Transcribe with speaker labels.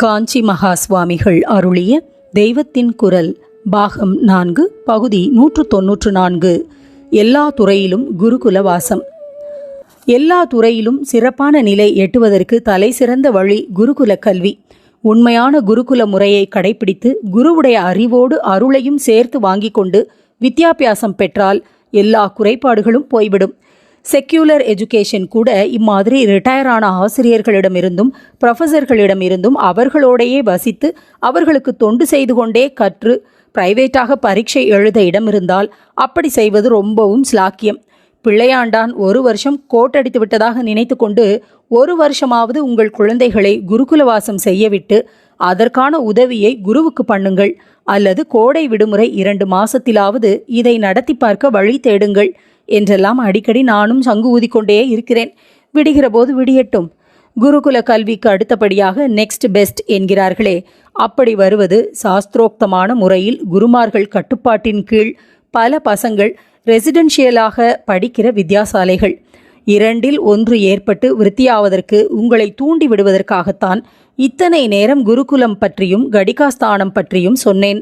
Speaker 1: காஞ்சி மகா சுவாமிகள் அருளிய தெய்வத்தின் குரல் பாகம் நான்கு பகுதி நூற்று தொன்னூற்று நான்கு எல்லா துறையிலும் குருகுல வாசம் எல்லா துறையிலும் சிறப்பான நிலை எட்டுவதற்கு தலை சிறந்த வழி குருகுல கல்வி. உண்மையான குருகுல முறையை கடைபிடித்து குருவுடைய அறிவோடு அருளையும் சேர்த்து வாங்கிக் கொண்டு வித்தியாபியாசம் பெற்றால் எல்லா குறைபாடுகளும் போய்விடும். செக்யூலர் எஜுகேஷன் கூட இம்மாதிரி ரிட்டையர் ஆன ஆசிரியர்களிடமிருந்தும் ப்ரொஃபஸர்களிடமிருந்தும் அவர்களோடையே வசித்து அவர்களுக்கு தொண்டு செய்து கொண்டே கற்று பிரைவேட்டாக பரீட்சை எழுத இடமிருந்தால் அப்படி செய்வது ரொம்பவும் ஸ்லாக்கியம் பிள்ளையாண்டான் ஒரு வருஷம் கோட்டடித்து விட்டதாக நினைத்து கொண்டு ஒரு வருஷமாவது உங்கள் குழந்தைகளை குருகுலவாசம் செய்யவிட்டு அதற்கான உதவியை குருவுக்கு பண்ணுங்கள். அல்லது கோடை விடுமுறை இரண்டு மாசத்திலாவது இதை நடத்தி பார்க்க வழி தேடுங்கள். என்றெல்லாம் அடிக்கடி நானும் சங்கு ஊதிக்கொண்டே இருக்கிறேன். விடுகிற போது விடியட்டும். குருகுல கல்விக்கு அடுத்தபடியாக நெக்ஸ்ட் பெஸ்ட் என்கிறார்களே. அப்படி வருவது சாஸ்திரோக்தமான முறையில் குருமார்கள் கட்டுப்பாட்டின் கீழ் பல பசங்கள் ரெசிடென்ஷியலாக படிக்கிற வித்யாசாலைகள். இரண்டில் ஒன்று ஏற்பட்டு விருத்தியாவதற்கு உங்களை தூண்டி விடுவதற்காகத்தான் இத்தனை நேரம் குருகுலம் பற்றியும் கடிகாஸ்தானம் பற்றியும் சொன்னேன்.